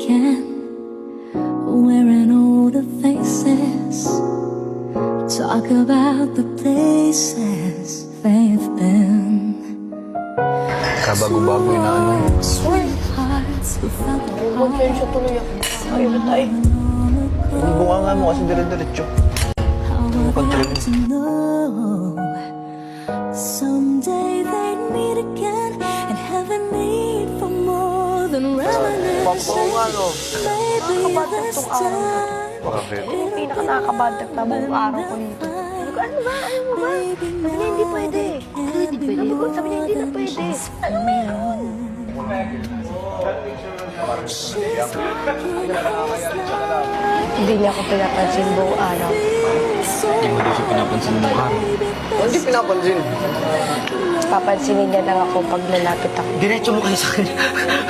weekend, wearing all the faces. Talk about the places they've been. Kabago-bago na Someday they'd meet again and heaven meet more than reminiscing. Maybe this time Bakit? Yung pinaka nakakabad trip na buong araw ko dito. Sabi ko, ano ba? Ano ba? Sabi niya, hindi pwede. Ano hindi pwede? Sabi ko, Sabi niya, hindi na pwede. Ano meron? Hindi niya ako pinapansin buong araw. Hindi mo daw siya pinapansin mo ka. Hindi pinapansin. Papansinin niya lang ako pag lalapit ako. Diretso mo kayo sa kanya.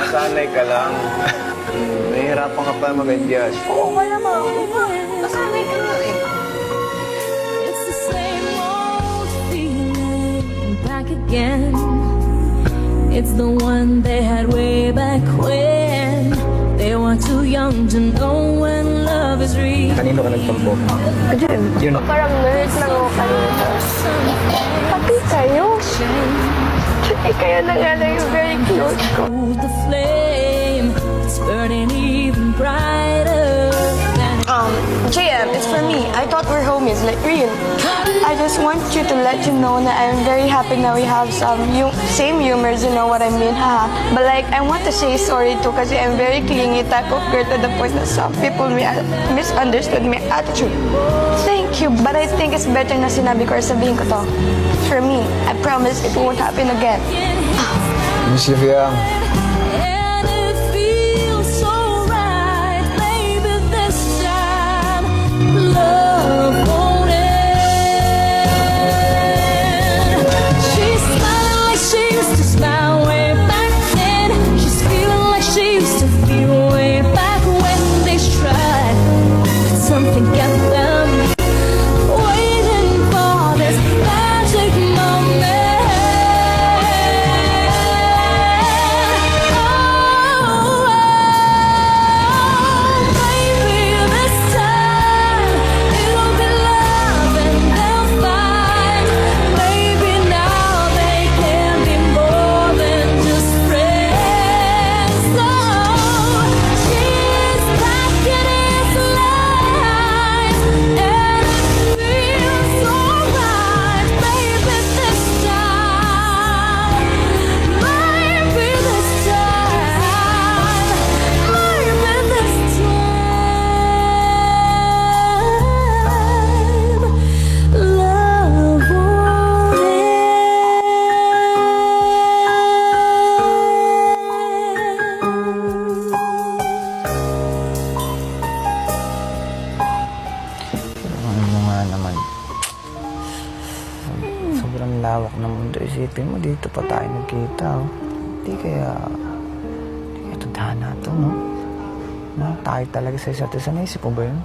Sanay ka lang. Nahihirapan ka pa mag-adjust. Oo nga naman. Oo nga. Nasanay ka nga eh. It's the same old feeling back again. It's the one they had way back when they were too young to know when love is real. Kanino ka nagtampo? Again, Yun. parang nerd lang ako kanina. Pati kayo. Eh, kayo na nga lang yung very close ko. Hold the flame, it's burning even brighter I thought we're homies, like real. I just want you to let you know that I'm very happy that we have some same humors, you know what I mean, haha. But like, I want to say sorry too, kasi I'm very clingy type of girl to the point that some people may misunderstood my attitude. Thank you, but I think it's better na sinabi ko or sabihin ko to. For me, I promise it won't happen again. Miss Sobrang lawak ng mundo. Isipin mo, dito pa tayo nagkita. Oh. Di kaya... Di kaya to, no? Na, tayo talaga sa isa't isa. Naisip mo ba yun?